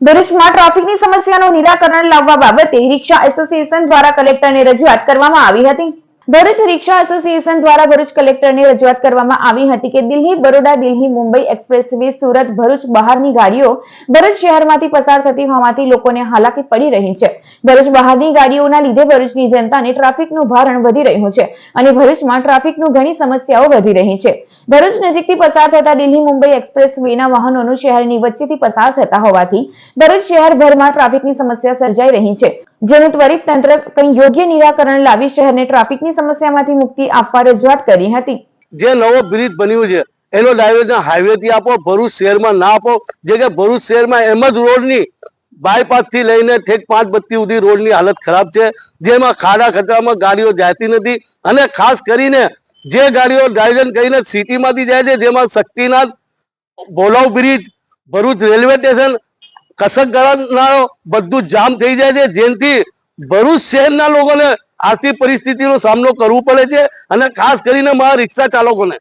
ભરૂચમાં ટ્રાફિકની સમસ્યાનું નિરાકરણ લાવવા બાબતે રિક્ષા એસોસિએશન દ્વારા કલેક્ટરને રજૂઆત કરવામાં આવી હતી. ભરૂચ રિક્ષા એસોસિએશન દ્વારા ભરૂચ કલેક્ટરને રજૂઆત કરવામાં આવી હતી કે દિલ્હી બરોડા દિલ્હી મુંબઈ એક્સપ્રેસ વે સુરત ભરૂચ બહારની ગાડીઓ ભરૂચ શહેરમાંથી પસાર થતી હોવાથી લોકોને હાલાકી પડી રહી છે. ભરૂચ બહારની ગાડીઓના લીધે ભરૂચની જનતાને ટ્રાફિકનું ભારણ વધી રહ્યું છે અને ભરૂચમાં ટ્રાફિકનું ઘણી સમસ્યાઓ વધી રહી છે. ભરૂચ નજીકથી પસાર થતા દિલ્હી મુંબઈ એક્સપ્રેસ વેના વાહનોનું શહેરની વચ્ચેથી પસાર થતા હોવાથી ભરૂચ શહેરભરમાં ટ્રાફિકની સમસ્યા સર્જાઈ રહી છે. જેનું ત્વરિત તંત્ર કંઈ યોગ્ય નિરાકરણ લાવી શહેરને ટ્રાફિકની સમસ્યામાંથી મુક્તિ આપવા રજૂઆત કરી હતી. જે નવો બ્રિજ બન્યું છે, એનો ડાયવર્ઝન હાઈવે થી આપો, ભરૂચ શહેરમાં ના આપો, જે કે ભરૂચ શહેરમાં એમ જ રોડની બાયપાસથી લઈને ઠેક પાંચ બત્તી સુધી રોડની હાલત ખરાબ છે. જેમાં ખાડા ખતરામાં ગાડીઓ જાતી નથી અને ખાસ કરીને જે ગાડીઓ ડાયવર્ઝન કરીને સિટીમાંથી જાય છે, જેમાં Shaktinath, Bholav bridge, Bharuch railway station કસક ગળાનાળો બધું જામ થઈ જાય છે, જેનાથી ભરૂચ શહેરના લોકોને આર્થિક પરિસ્થિતિનો સામનો કરવો પડે છે અને ખાસ કરીને મારા રિક્ષા ચાલકોને